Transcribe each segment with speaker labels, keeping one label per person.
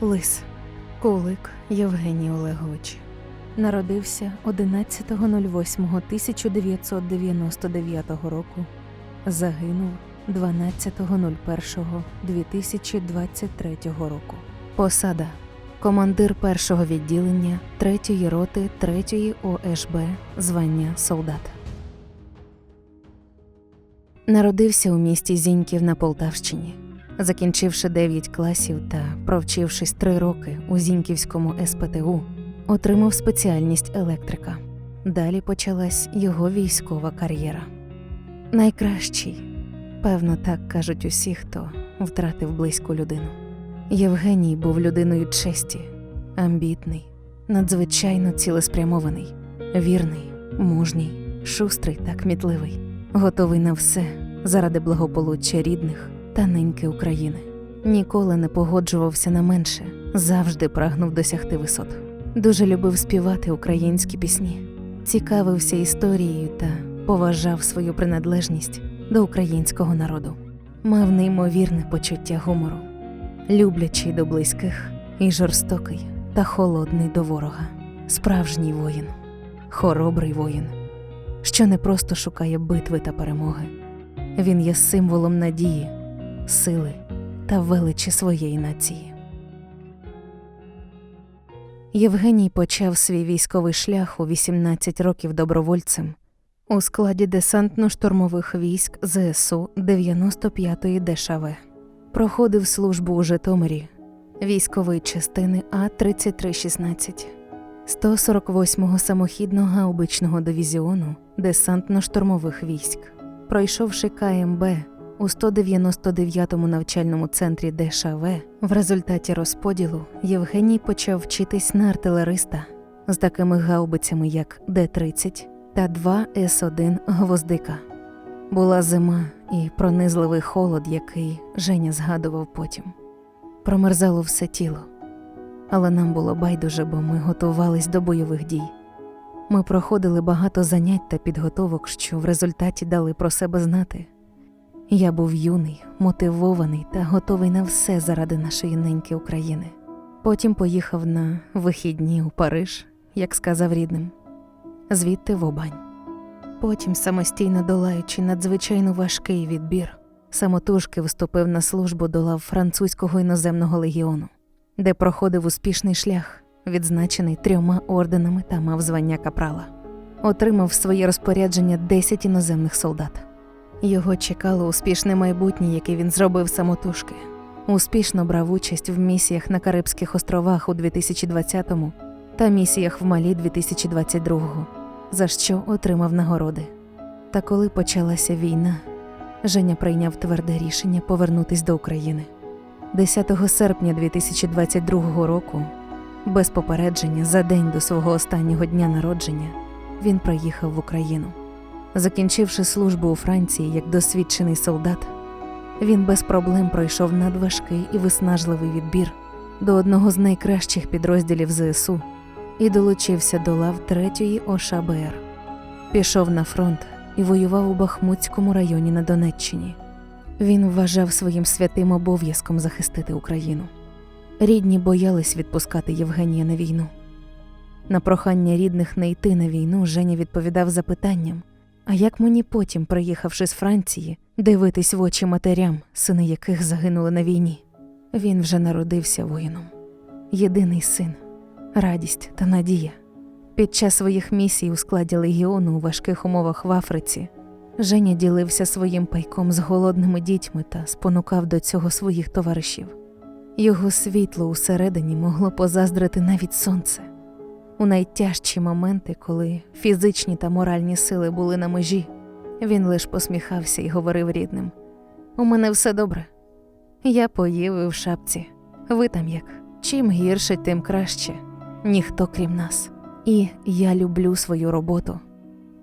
Speaker 1: Лис Кулик Євгеній Олегович. Народився 11.08.1999 року. Загинув 12.01.2023 року. Посада командир першого відділення 3-ї роти 3-ї ОШБ звання солдат. Народився у місті Зіньків на Полтавщині. Закінчивши 9 класів та провчившись 3 роки у Зіньківському СПТУ, отримав спеціальність електрика. Далі почалась його військова кар'єра. Найкращий, певно, так кажуть усі, хто втратив близьку людину. Євгеній був людиною честі, амбітний, надзвичайно цілеспрямований, вірний, мужній, шустрий та кмітливий, готовий на все заради благополуччя рідних та неньки України. Ніколи не погоджувався на менше, завжди прагнув досягти висот. Дуже любив співати українські пісні, цікавився історією та поважав свою приналежність до українського народу. Мав неймовірне почуття гумору, люблячий до близьких і жорстокий та холодний до ворога, справжній воїн, хоробрий воїн, що не просто шукає битви та перемоги. Він є символом надії, сили та величі своєї нації. Євгеній почав свій військовий шлях у 18 років добровольцем у складі десантно-штурмових військ ЗСУ 95-ї ДШВ. Проходив службу у Житомирі військової частини А-3316 148-го самохідного гаубичного дивізіону десантно-штурмових військ. Пройшовши КМБ у 199-му навчальному центрі ДШВ, в результаті розподілу Євгеній почав вчитись на артилериста з такими гаубицями, як Д-30 та 2 С-1 Гвоздика. Була зима і пронизливий холод, який Женя згадував потім. Промерзало все тіло, але нам було байдуже, бо ми готувались до бойових дій. Ми проходили багато занять та підготовок, що в результаті дали про себе знати. Я був юний, мотивований та готовий на все заради нашої неньки України. Потім поїхав на вихідні у Париж, як сказав рідним, звідти в Обань. Потім, самостійно долаючи надзвичайно важкий відбір, самотужки вступив на службу до лав французького іноземного легіону, де проходив успішний шлях, відзначений трьома орденами та мав звання капрала. Отримав в своє розпорядження 10 іноземних солдат. Його чекало успішне майбутнє, яке він зробив самотужки. Успішно брав участь в місіях на Карибських островах у 2020-му та місіях в Малі 2022-го, за що отримав нагороди. Та коли почалася війна, Женя прийняв тверде рішення повернутись до України. 10 серпня 2022 року, без попередження, за день до свого останнього дня народження, він приїхав в Україну. Закінчивши службу у Франції як досвідчений солдат, він без проблем пройшов надважкий і виснажливий відбір до одного з найкращих підрозділів ЗСУ і долучився до лав 3-ї ОШБР. Пішов на фронт і воював у Бахмутському районі на Донеччині. Він вважав своїм святим обов'язком захистити Україну. Рідні боялись відпускати Євгенія на війну. На прохання рідних не йти на війну Женя відповідав запитанням. А як мені потім, приїхавши з Франції, дивитись в очі матерям, сини яких загинули на війні? Він вже народився воїном. Єдиний син, радість та надія. Під час своїх місій у складі легіону у важких умовах в Африці Женя ділився своїм пайком з голодними дітьми та спонукав до цього своїх товаришів. Його світло усередині могло позаздрити навіть сонце. У найтяжчі моменти, коли фізичні та моральні сили були на межі, він лиш посміхався і говорив рідним: У мене все добре. Я поїв і в шапці. Ви там як? Чим гірше, тим краще. Ніхто крім нас. І я люблю свою роботу.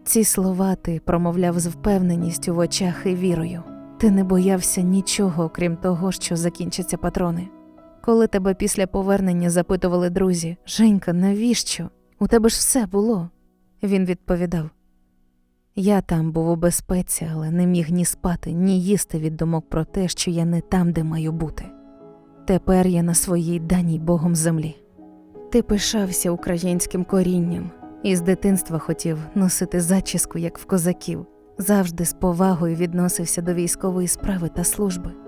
Speaker 1: Ці слова ти промовляв з впевненістю в очах і вірою. Ти не боявся нічого, крім того, що закінчаться патрони. Коли тебе після повернення запитували друзі, Женька, навіщо? У тебе ж все було. Він відповідав: Я там був у безпеці, але не міг ні спати, ні їсти від думок про те, що я не там, де маю бути. Тепер я на своїй даній Богом землі. Ти пишався українським корінням і з дитинства хотів носити зачіску, як в козаків, завжди з повагою відносився до військової справи та служби.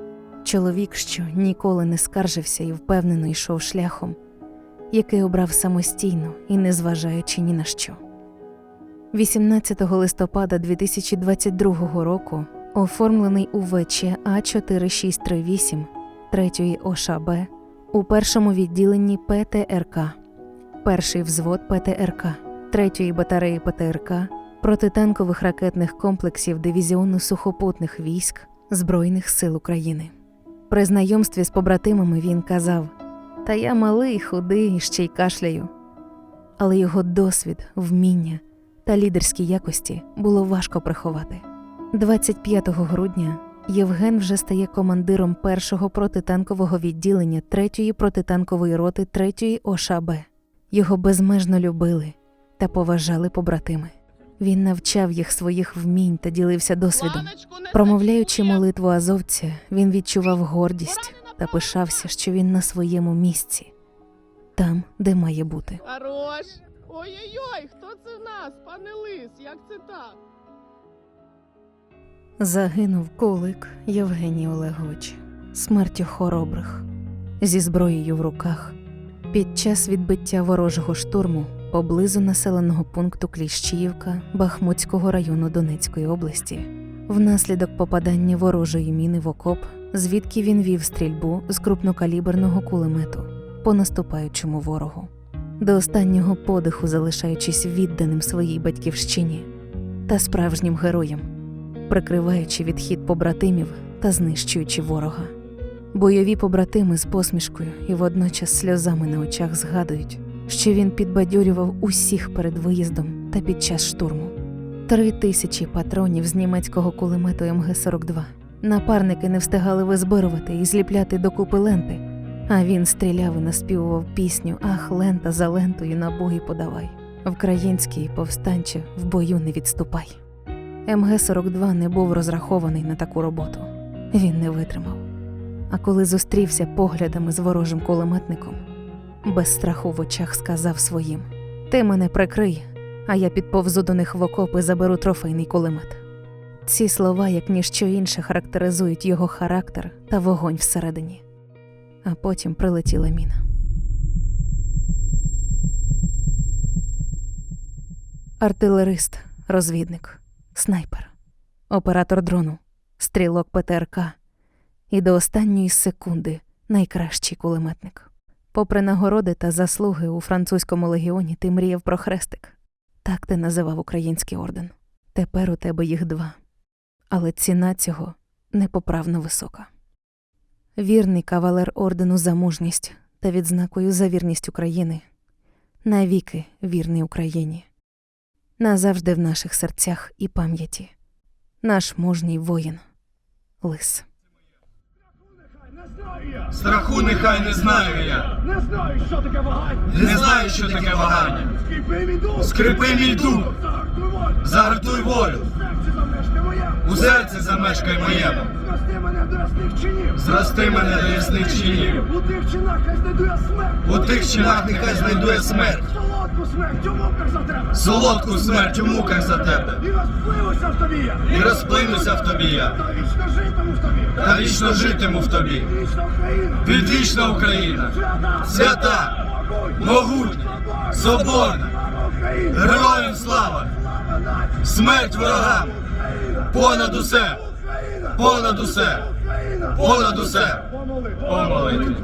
Speaker 1: Чоловік, що ніколи не скаржився і впевнено йшов шляхом, який обрав самостійно і не зважаючи ні на що. 18 листопада 2022 року оформлений у ВЧ А4638 3 ОШБ у першому відділенні ПТРК, перший взвод ПТРК, 3 батареї ПТРК, протитанкових ракетних комплексів Дивізіону сухопутних військ Збройних сил України. При знайомстві з побратимами він казав: Та я малий, худий і ще й кашляю. Але його досвід, вміння та лідерські якості було важко приховати. 25 грудня Євген вже стає командиром першого протитанкового відділення 3-ї протитанкової роти 3-ї ОШБ. Його безмежно любили та поважали побратими. Він навчав їх своїх вмінь та ділився досвідом. Промовляючи молитву азовця, він відчував гордість та пишався, що він на своєму місці, там, де має бути.
Speaker 2: Хорош! Ой-ой-ой, хто це в нас, пане Лис? Як це так?
Speaker 1: Загинув кулик Євгеній Олегович смертю хоробрих зі зброєю в руках під час відбиття ворожого штурму поблизу населеного пункту Кліщіївка Бахмутського району Донецької області, внаслідок попадання ворожої міни в окоп, звідки він вів стрільбу з крупнокаліберного кулемету по наступаючому ворогу, до останнього подиху залишаючись відданим своїй батьківщині та справжнім героєм прикриваючи відхід побратимів та знищуючи ворога. Бойові побратими з посмішкою і водночас сльозами на очах згадують, що він підбадьорював усіх перед виїздом та під час штурму. Три тисячі патронів з німецького кулемету МГ-42. Напарники не встигали визбирувати і зліпляти докупи ленти, а він стріляв і наспівував пісню Ах, лента за лентою на боги подавай. Вкраїнський повстанче в бою не відступай. МГ-42 не був розрахований на таку роботу. Він не витримав. А коли зустрівся поглядами з ворожим кулеметником, без страху в очах сказав своїм: Ти мене прикрий, а я підповзу до них в окопи заберу трофейний кулемет. Ці слова, як ніщо інше, характеризують його характер та вогонь всередині. А потім прилетіла міна. Артилерист, розвідник, снайпер, оператор дрону, стрілок ПТРК і до останньої секунди найкращий кулеметник. Попри нагороди та заслуги у французькому легіоні, ти мріяв про хрестик. Так ти називав український орден. Тепер у тебе їх два. Але ціна цього непоправно висока. Вірний кавалер ордену за мужність та відзнакою за вірність України. Навіки вірний Україні. Назавжди в наших серцях і пам'яті. Наш мужній воїн. Лис.
Speaker 3: Страху нехай не знаю я,
Speaker 4: Не знаю, що таке вагання!
Speaker 3: не знаю, що таке вагання.
Speaker 4: Скріпи мій дух!
Speaker 3: Скрипи мій дух,
Speaker 4: Загартуй волю!
Speaker 3: у серці замешкай моєму,
Speaker 4: Зрости мене до ясних чинів!
Speaker 3: зрости мене до ясних чинів.
Speaker 4: У тих чинах нехай знайду я смерть!
Speaker 3: У тих чинах нехай знайду я смерть,
Speaker 4: смерть у муках за тебе!
Speaker 3: солодку смерть у муках за тебе,
Speaker 4: І розпливуся в тобі я!
Speaker 3: і розплинуся в тобі я,
Speaker 4: Та вічно житиму в тобі!
Speaker 3: та вічно житиму в тобі.
Speaker 4: Вічна Україна!
Speaker 3: Відвічна Україна,
Speaker 4: Свята!
Speaker 3: свята,
Speaker 4: Могутня!
Speaker 3: соборна, героям Слава смерть ворогам, понад усе, понад усе, понад усе. Помолити.